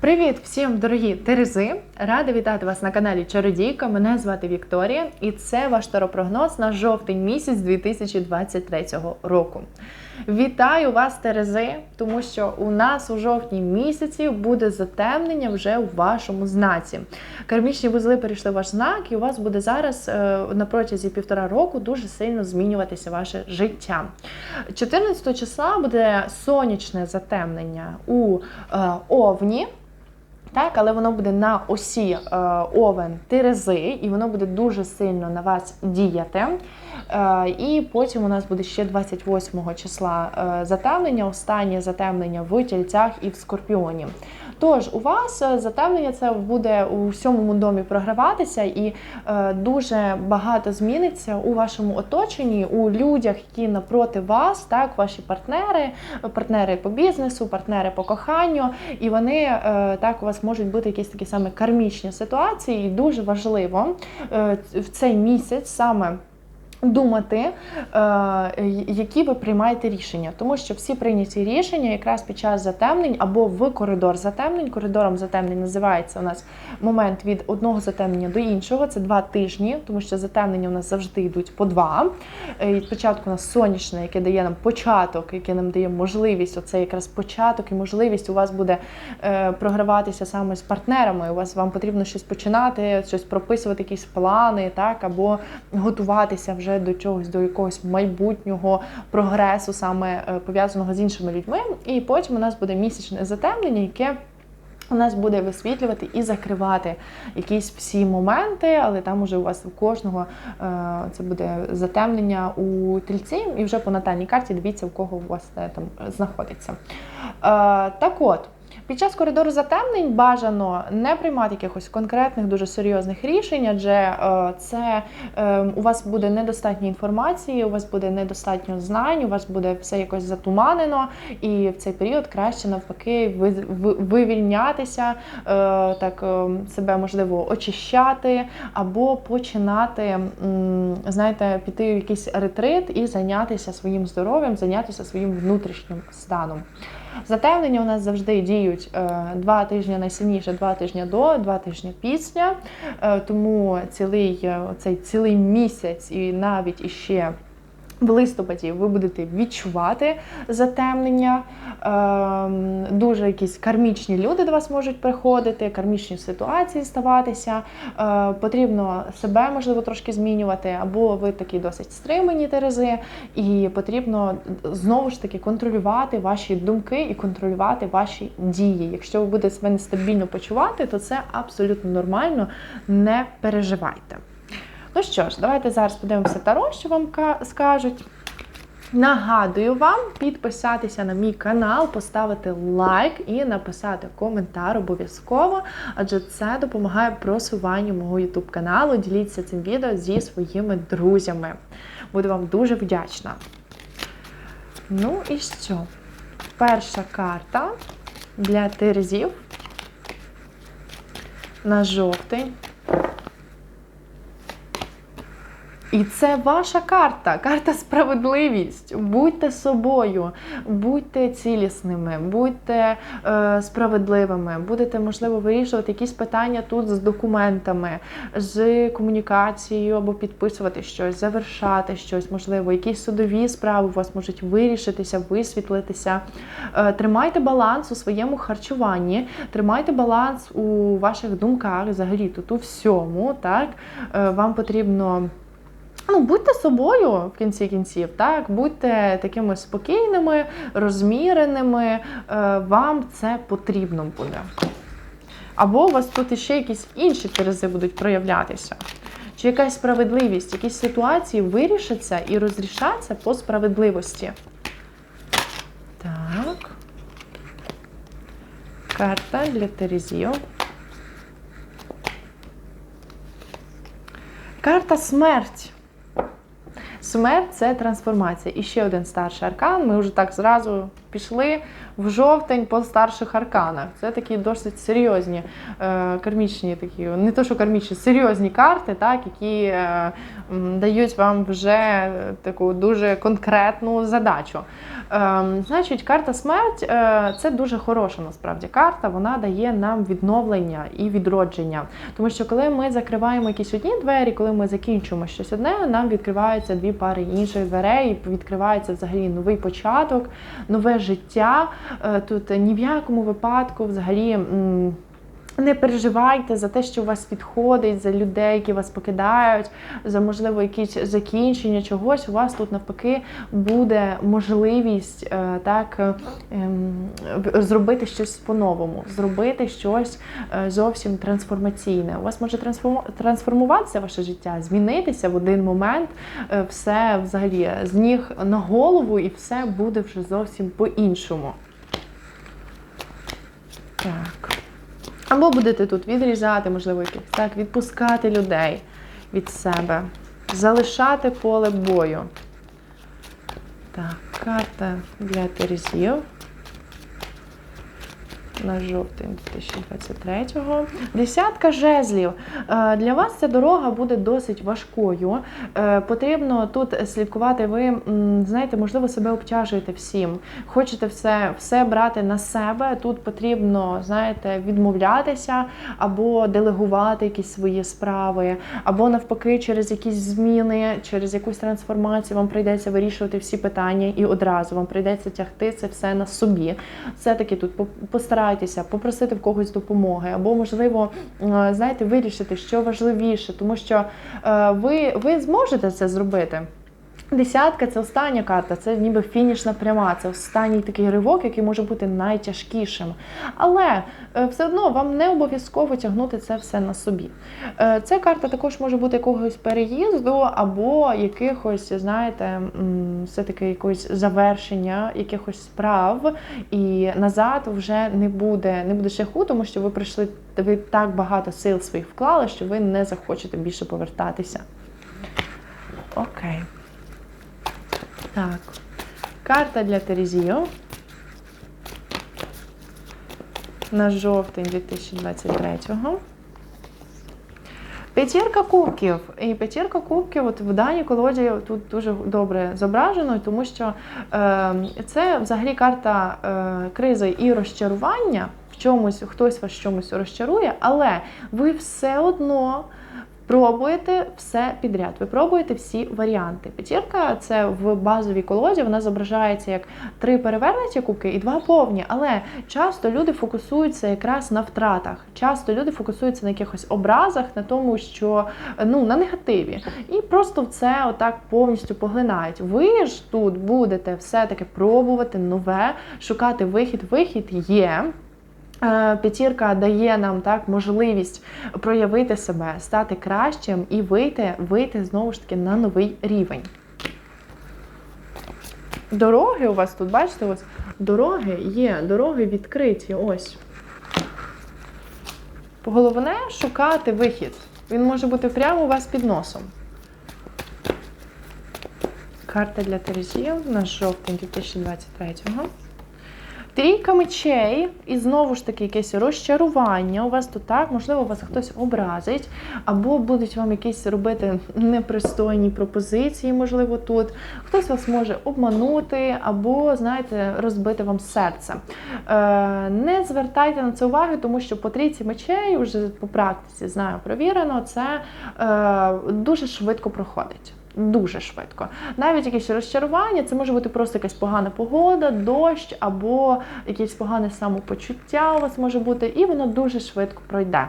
Привіт всім, дорогі Терези! Рада вітати вас на каналі Чародійка. Мене звати Вікторія, і це ваш таропрогноз на жовтень місяць 2023 року. Вітаю вас, Терези, тому що у нас у жовтні місяці буде затемнення вже у вашому знаці. Кармічні вузли перейшли в ваш знак, і у вас буде зараз е, на протязі півтора року дуже сильно змінюватися ваше життя. 14 числа буде сонячне затемнення у е, Овні. Так, але воно буде на осі е, овен Терези, і воно буде дуже сильно на вас діяти. Е, і потім у нас буде ще 28 числа е, затемнення, останнє затемнення в тільцях і в скорпіоні. Тож у вас е, затемнення це буде у сьомому домі програватися, і е, дуже багато зміниться у вашому оточенні, у людях, які напроти вас, так, ваші партнери, партнери по бізнесу, партнери по коханню, і вони е, так у вас можуть бути якісь такі саме кармічні ситуації. І дуже важливо в цей місяць саме. Думати, е, які ви приймаєте рішення, тому що всі прийняті рішення якраз під час затемнень або в коридор затемнень. Коридором затемнень називається у нас момент від одного затемнення до іншого. Це два тижні, тому що затемнення у нас завжди йдуть по два. Е, Спочатку у нас сонячне, яке дає нам початок, яке нам дає можливість. Оце якраз початок і можливість у вас буде е, програватися саме з партнерами. У вас вам потрібно щось починати, щось прописувати, якісь плани, так або готуватися вже вже до чогось, до якогось майбутнього прогресу, саме е, пов'язаного з іншими людьми. І потім у нас буде місячне затемнення, яке у нас буде висвітлювати і закривати якісь всі моменти, але там уже у вас у кожного е, це буде затемнення у тільці, і вже по натальній карті дивіться, у кого у вас е, там знаходиться. Так от. Під час коридору затемнень бажано не приймати якихось конкретних, дуже серйозних рішень, адже е, це е, у вас буде недостатньо інформації, у вас буде недостатньо знань, у вас буде все якось затуманено, і в цей період краще навпаки вивільнятися, е, так себе можливо очищати, або починати, знаєте, піти в якийсь ретрит і зайнятися своїм здоров'ям, зайнятися своїм внутрішнім станом. Затемнення у нас завжди діють е, два тижні найсильніше, два тижні до, два тижні після. Е, тому цілий е, цей цілий місяць і навіть іще в листопаді ви будете відчувати затемнення, ем, дуже якісь кармічні люди до вас можуть приходити, кармічні ситуації ставатися. Е, потрібно себе, можливо, трошки змінювати, або ви такі досить стримані терези, і потрібно знову ж таки контролювати ваші думки і контролювати ваші дії. Якщо ви будете себе нестабільно почувати, то це абсолютно нормально, не переживайте. Ну що ж, давайте зараз подивимося таро, що вам скажуть. Нагадую вам підписатися на мій канал, поставити лайк і написати коментар обов'язково, адже це допомагає просуванню мого YouTube каналу. Діліться цим відео зі своїми друзями. Буду вам дуже вдячна. Ну і що? Перша карта для терезів на жовтень. І це ваша карта, карта справедливість. Будьте собою, будьте цілісними, будьте е, справедливими, будете, можливо, вирішувати якісь питання тут з документами, з комунікацією або підписувати щось, завершати щось, можливо, якісь судові справи у вас можуть вирішитися, висвітлитися. Е, тримайте баланс у своєму харчуванні, тримайте баланс у ваших думках, взагалі тут у всьому. так, е, Вам потрібно. Ну, будьте собою в кінці кінців, так, будьте такими спокійними, розміреними, е, вам це потрібно буде. Або у вас тут ще якісь інші терези будуть проявлятися. Чи якась справедливість, якісь ситуації вирішаться і розрішаться по справедливості. Так. Карта для Терезів. Карта смерть. Смерть це трансформація. І ще один старший аркан. Ми вже так зразу Пішли в жовтень по старших арканах. Це такі досить серйозні е, кармічні такі, не то, що кармічні, серйозні карти, так, які е, дають вам вже е, таку дуже конкретну задачу. Ем, Значить, карта смерть е, це дуже хороша насправді карта. Вона дає нам відновлення і відродження. Тому що коли ми закриваємо якісь одні двері, коли ми закінчуємо щось одне, нам відкриваються дві пари інших дверей, і відкривається взагалі новий початок, нове життя. Е, Тут ні в якому випадку взагалі. Не переживайте за те, що у вас відходить, за людей, які вас покидають, за можливо якісь закінчення чогось. У вас тут навпаки буде можливість е, так ем, зробити щось по-новому, зробити щось е, зовсім трансформаційне. У вас може трансформу- трансформуватися ваше життя, змінитися в один момент, е, все взагалі з ніг на голову, і все буде вже зовсім по-іншому. Так. Або будете тут відрізати, можливо, якихось так, відпускати людей від себе, залишати поле бою. Так, карта для Терезів. На жовтень 2023-го. Десятка жезлів. Е, Для вас ця дорога буде досить важкою. Е, Потрібно тут слідкувати. Ви знаєте, можливо, себе обтяжуєте всім. Хочете все, все брати на себе. Тут потрібно, знаєте, відмовлятися або делегувати якісь свої справи, або навпаки, через якісь зміни, через якусь трансформацію вам прийдеться вирішувати всі питання і одразу вам прийдеться тягти це все на собі. Все-таки тут по- постарайтеся попросити в когось допомоги, або, можливо, е, знаєте, вирішити, що важливіше, тому що е, ви, ви зможете це зробити. Десятка це остання карта, це ніби фінішна пряма, це останній такий ривок, який може бути найтяжкішим. Але е, все одно вам не обов'язково тягнути це все на собі. Е, Ця карта також може бути якогось переїзду або якихось, знаєте, все-таки якогось завершення якихось справ, і назад вже не буде, не буде шляху, тому що ви прийшли, ви так багато сил своїх вклали, що ви не захочете більше повертатися. Окей. Так. Карта для Терезію. На жовтень 2023-го. П'ятірка кубків. І п'ятірка кубків от в даній колоді тут дуже добре зображено, тому що е, це взагалі карта е, кризи і розчарування. В чомусь хтось вас чомусь розчарує, але ви все одно пробуєте все підряд. Ви пробуєте всі варіанти. П'ятірка це в базовій колоді, вона зображається як три перевернуті кубки і два повні. Але часто люди фокусуються якраз на втратах. Часто люди фокусуються на якихось образах, на тому, що ну на негативі, і просто це отак повністю поглинають. Ви ж тут будете все-таки пробувати нове, шукати вихід. Вихід є. Е, П'ятірка дає нам так можливість проявити себе, стати кращим і вийти, вийти знову ж таки на новий рівень. Дороги у вас тут, бачите, ось дороги є, дороги відкриті. Ось. Головне шукати вихід. Він може бути прямо у вас під носом. Карта для Терезів на жовтень 2023-го. Трійка мечей, і знову ж таки якесь розчарування. У вас тут так, можливо, вас хтось образить, або будуть вам якісь робити непристойні пропозиції, можливо, тут. Хтось вас може обманути, або, знаєте, розбити вам серце. Е, не звертайте на це уваги, тому що по трійці мечей, вже по практиці знаю, провірено, це е, дуже швидко проходить. Дуже швидко. Навіть якісь розчарування, це може бути просто якась погана погода, дощ або якесь погане самопочуття у вас може бути, і воно дуже швидко пройде.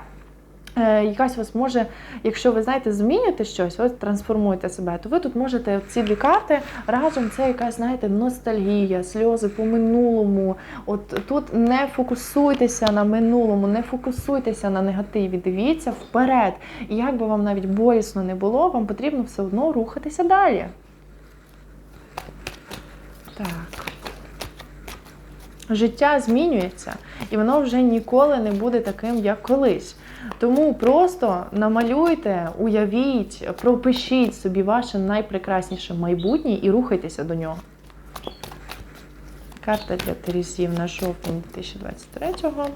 Е, Якась вас може, якщо ви знаєте, змінюєте щось, ви трансформуєте себе, то ви тут можете ці дві карти разом це якась, знаєте, ностальгія, сльози по минулому. От тут не фокусуйтеся на минулому, не фокусуйтеся на негативі. Дивіться вперед. І як би вам навіть болісно не було, вам потрібно все одно рухатися далі. Так. Життя змінюється, і воно вже ніколи не буде таким, як колись. Тому просто намалюйте, уявіть, пропишіть собі ваше найпрекрасніше майбутнє і рухайтеся до нього. Карта для Терезів на жовтень 2023-го.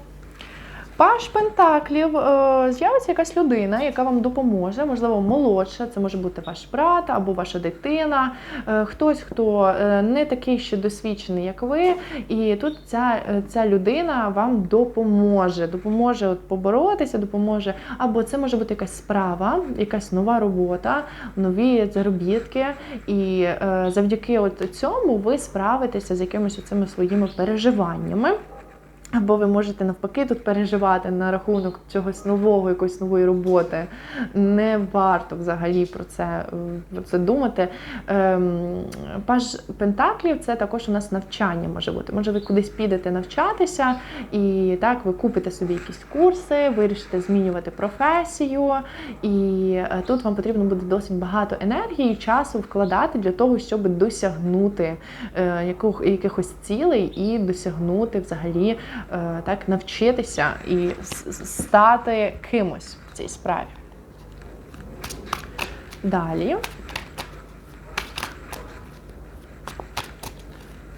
Паш Пентаклів е, з'явиться якась людина, яка вам допоможе, можливо, молодша. Це може бути ваш брат або ваша дитина, е, хтось, хто е, не такий ще досвідчений, як ви. І тут ця, ця людина вам допоможе, допоможе от поборотися, допоможе. Або це може бути якась справа, якась нова робота, нові заробітки. І завдяки от цьому ви справитеся з якимись цими своїми переживаннями. Або ви можете навпаки тут переживати на рахунок чогось нового, якоїсь нової роботи. Не варто взагалі про це, е, про це думати. Ем, Паж Пентаклів це також у нас навчання може бути. Може, ви кудись підете навчатися, і так ви купите собі якісь курси, вирішите змінювати професію. І е, тут вам потрібно буде досить багато енергії і часу вкладати для того, щоб досягнути е, яких- якихось цілей і досягнути взагалі так навчитися і стати кимось в цій справі. Далі.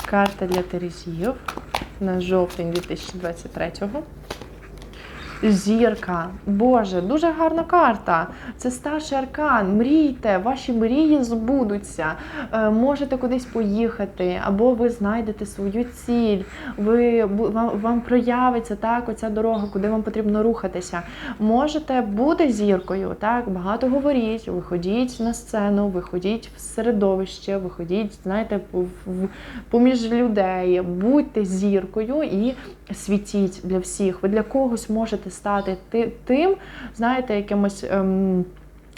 Карта для Терезів на жовтень 2023-го. Зірка. Боже, дуже гарна карта. Це старший аркан. Мрійте, ваші мрії збудуться. Е, можете кудись поїхати, або ви знайдете свою ціль. Ви, вам, вам проявиться так, оця дорога, куди вам потрібно рухатися. Можете бути зіркою, так, багато говоріть, виходіть на сцену, виходіть в середовище, виходіть, знаєте, в- в- поміж людей, будьте зіркою і світіть для всіх. Ви для когось можете стати ти- тим, знаєте, якимось. Ем,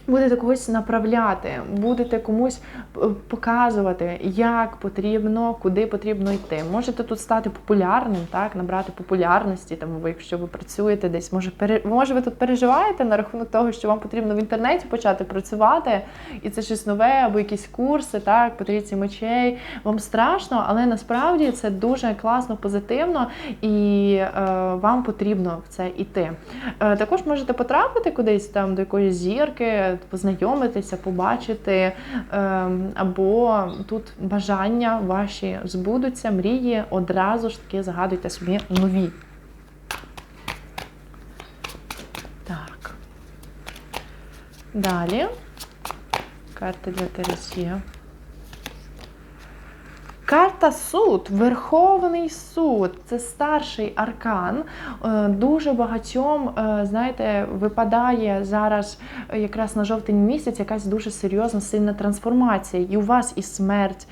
Будете когось направляти, будете комусь е, показувати, як потрібно, куди потрібно йти. Можете тут стати популярним, так, набрати популярності, там, ви, якщо ви працюєте десь, може, пере... може ви тут переживаєте на рахунок того, що вам потрібно в інтернеті почати працювати, і це щось нове, або якісь курси, так, по трійці мечей. Вам страшно, але насправді це дуже класно, позитивно, і е, вам потрібно в це йти. Е, також можете потрапити кудись там до якоїсь зірки, познайомитися, побачити, е, або тут бажання ваші збудуться, мрії, одразу ж таки загадуйте собі нові. Так. Далі. Карта для Тересія. Карта суд, Верховний суд, це старший аркан. Е, Дуже багатьом, е, знаєте, випадає зараз е, якраз на жовтень місяць якась дуже серйозна сильна трансформація. І у вас і смерть,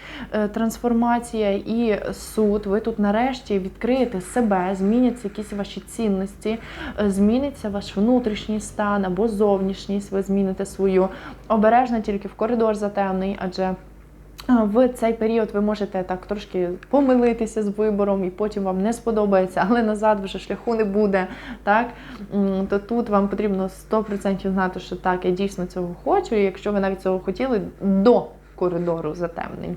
трансформація, і суд. Ви тут нарешті відкриєте себе, зміняться якісь ваші цінності, зміниться ваш внутрішній стан або зовнішність. Ви зміните свою обережно тільки в коридор затемний, адже. В цей період ви можете так трошки помилитися з вибором, і потім вам не сподобається, але назад вже шляху не буде. Так то тут вам потрібно 100% знати, що так, я дійсно цього хочу. І якщо ви навіть цього хотіли до коридору затемнень.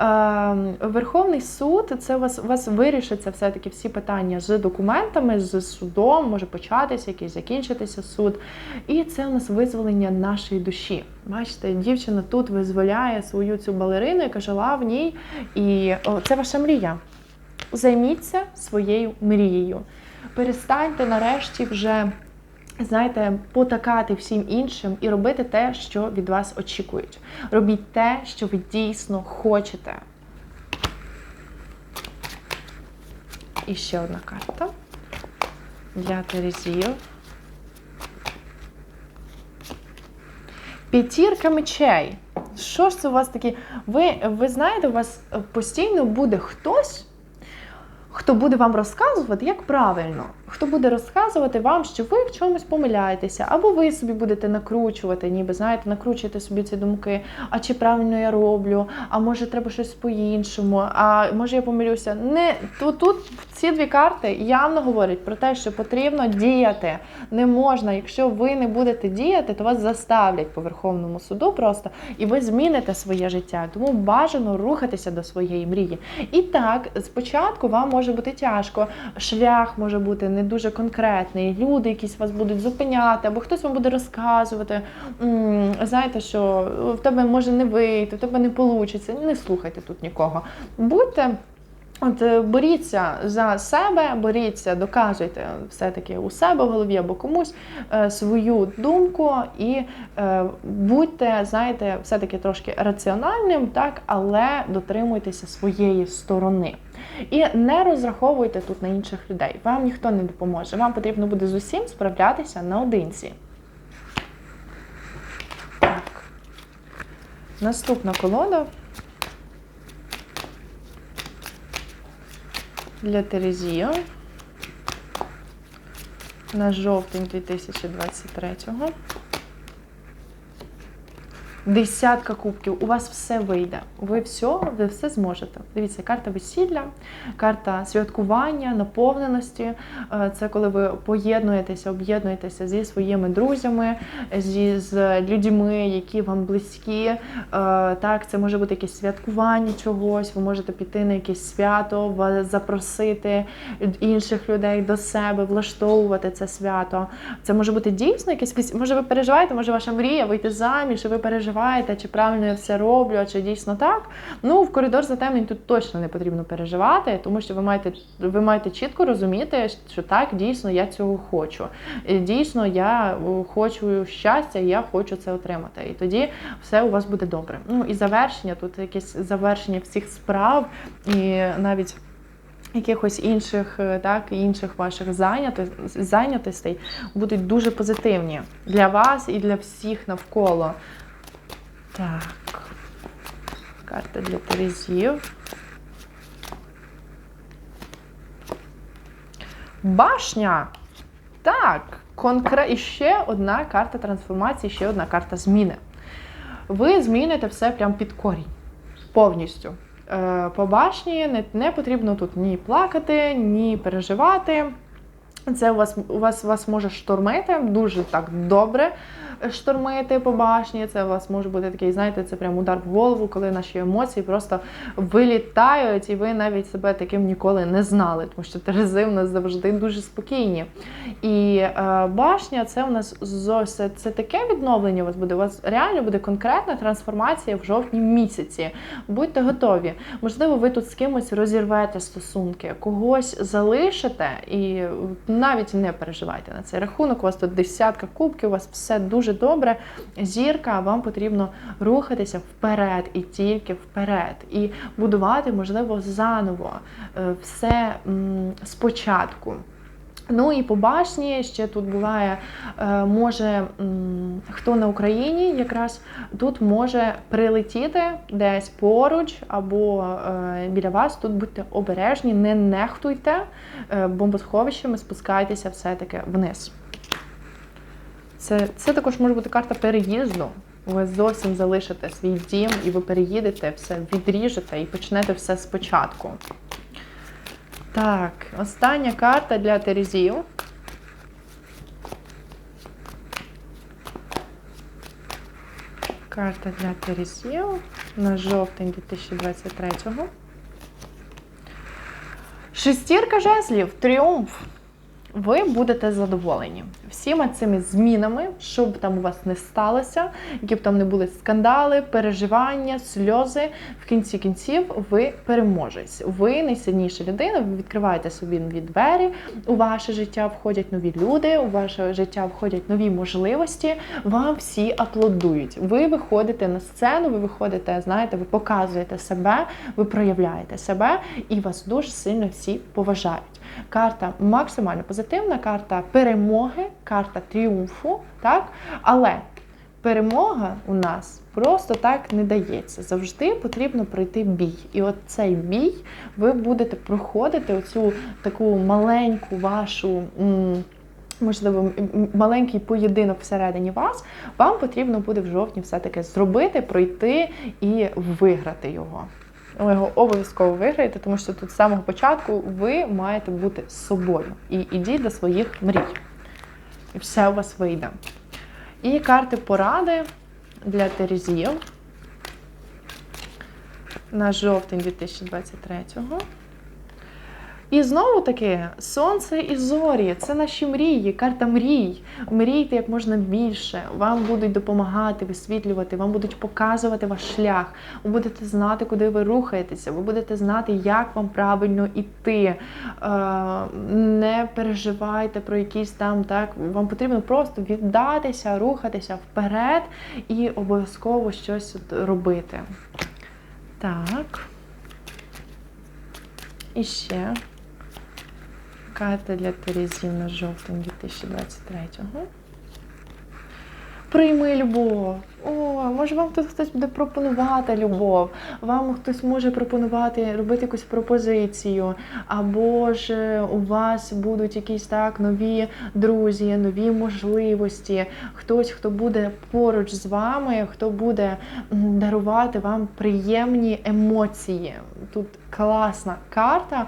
Е, Верховний суд це у вас, у вас вирішиться все-таки всі питання з документами, з судом, може початися якийсь закінчитися суд. І це у нас визволення нашої душі. Бачите, дівчина тут визволяє свою цю балерину, яка жила в ній, і о, це ваша мрія. Займіться своєю мрією. Перестаньте нарешті вже. Знаєте, потакати всім іншим і робити те, що від вас очікують. Робіть те, що ви дійсно хочете. І ще одна карта для Терезів. П'ятірка мечей. Що ж це у вас такі? Ви, ви знаєте, у вас постійно буде хтось, хто буде вам розказувати, як правильно. Хто буде розказувати вам, що ви в чомусь помиляєтеся, або ви собі будете накручувати, ніби знаєте, накручуєте собі ці думки, а чи правильно я роблю, а може треба щось по-іншому, а може я помилюся. Не тут, тут ці дві карти явно говорять про те, що потрібно діяти. Не можна, якщо ви не будете діяти, то вас заставлять по Верховному суду просто, і ви зміните своє життя. Тому бажано рухатися до своєї мрії. І так, спочатку вам може бути тяжко, шлях може бути не дуже конкретний. Люди якісь вас будуть зупиняти, або хтось вам буде розказувати. Знаєте, що в тебе може не вийти, в тебе не вийде. Не слухайте тут нікого. Будьте. От е, боріться за себе, боріться, доказуйте все-таки у себе в голові або комусь е, свою думку і е, будьте, знаєте, все-таки трошки раціональним, так, але дотримуйтеся своєї сторони. І не розраховуйте тут на інших людей. Вам ніхто не допоможе. Вам потрібно буде з усім справлятися наодинці. Так. Наступна колода. для Терезію на жовтень 2023-го. Десятка кубків, у вас все вийде. Ви все, ви все зможете. Дивіться, карта весілля, карта святкування, наповненості. Е, Це коли ви поєднуєтеся, об'єднуєтеся зі своїми друзями, зі з людьми, які вам близькі. Е, Так, це може бути якесь святкування чогось. Ви можете піти на якесь свято, запросити інших людей до себе, влаштовувати це свято. Це може бути дійсно якесь Може, ви переживаєте, може ваша мрія вийти заміж, і ви переживаєте, чи правильно я все роблю, а чи дійсно так. Ну, в коридор затемнень тут точно не потрібно переживати, тому що ви маєте, ви маєте чітко розуміти, що так, дійсно, я цього хочу. Дійсно, я хочу щастя, і я хочу це отримати. І тоді все у вас буде добре. Ну і завершення, тут якесь завершення всіх справ, і навіть якихось інших, е, так, інших ваших зайнятостей будуть дуже позитивні для вас і для всіх навколо. Так. Карта для Терезів. Башня. Так, конкре... і ще одна карта трансформації, ще одна карта зміни. Ви зміните все прям під корінь. Повністю. Е, По башні не, не потрібно тут ні плакати, ні переживати. Це у вас у вас вас може штормити дуже так добре штормити по башні. Це у вас може бути такий, знаєте, це прям удар в голову, коли наші емоції просто вилітають, і ви навіть себе таким ніколи не знали, тому що терези в нас завжди дуже спокійні. І е, башня це у нас зовсім це таке відновлення. У вас буде. У вас реально буде конкретна трансформація в жовтні місяці. Будьте готові. Можливо, ви тут з кимось розірвете стосунки, когось залишите і навіть не переживайте на цей рахунок. У вас тут десятка кубків, у вас все дуже добре. Зірка, вам потрібно рухатися вперед і тільки вперед, і будувати, можливо, заново е, все спочатку. Ну і по башні ще тут буває, е, може хто на Україні, якраз тут може прилетіти десь поруч або е, біля вас. Тут будьте обережні, не нехтуйте е, бомбосховищами, спускайтеся все-таки вниз. Це, це також може бути карта переїзду. Ви зовсім залишите свій дім і ви переїдете, все відріжете і почнете все спочатку. Так, остання карта для Терезів. Карта для Терезів на жовтень 2023-го. Шестірка жезлів, тріумф. Ви будете задоволені всіма цими змінами, що б там у вас не сталося, які б там не були скандали, переживання, сльози. В кінці кінців ви переможець. Ви найсильніша людина. Ви відкриваєте собі нові двері. У ваше життя входять нові люди, у ваше життя входять нові можливості. Вам всі аплодують. Ви виходите на сцену, ви виходите, знаєте, ви показуєте себе, ви проявляєте себе, і вас дуже сильно всі поважають. Карта максимально позитивна, карта перемоги, карта тріумфу, так? Але перемога у нас просто так не дається. Завжди потрібно пройти бій. І от цей бій ви будете проходити оцю таку маленьку вашу. Можливо, маленький поєдинок всередині вас, вам потрібно буде в жовтні все-таки зробити, пройти і виграти його. Ви його обов'язково виграєте, тому що тут з самого початку ви маєте бути з собою і ідіть до своїх мрій. І все у вас вийде. І карти поради для Терезів на жовтень 2023-го. І знову таки, сонце і зорі це наші мрії, карта мрій. Мрійте як можна більше. Вам будуть допомагати висвітлювати, вам будуть показувати ваш шлях. Ви будете знати, куди ви рухаєтеся. Ви будете знати, як вам правильно іти. Е, Не переживайте про якісь там так. Вам потрібно просто віддатися, рухатися вперед і обов'язково щось робити. Так. І ще карта для Терезів на жовтень 2023-го. Прийми любов. О, може вам тут хтось буде пропонувати любов, вам хтось може пропонувати робити якусь пропозицію, або ж е, у вас будуть якісь так нові друзі, нові можливості. Хтось, хто буде поруч з вами, хто буде дарувати вам приємні емоції. Тут класна карта,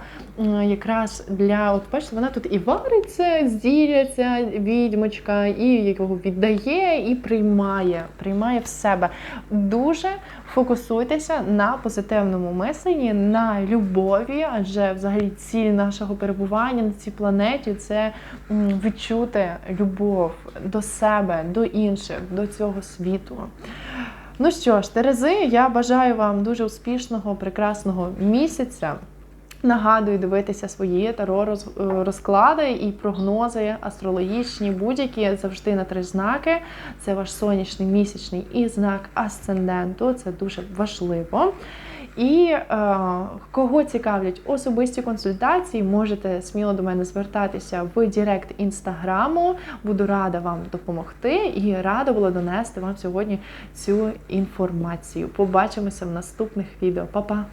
якраз для от бачите, вона тут і вариться, зділяться відьмочка, і якого віддає, і приймає, приймає в себе. Дуже фокусуйтеся на позитивному мисленні, на любові, адже взагалі ціль нашого перебування на цій планеті це відчути любов до себе, до інших, до цього світу. Ну що ж, Терези, я бажаю вам дуже успішного, прекрасного місяця. Нагадую дивитися свої таро е, розклади і прогнози астрологічні, будь-які завжди на три знаки. Це ваш сонячний, місячний і знак асценденту. Це дуже важливо. І е, кого цікавлять особисті консультації, можете сміло до мене звертатися в Директ інстаграму. Буду рада вам допомогти і рада була донести вам сьогодні цю інформацію. Побачимося в наступних відео. Па-па!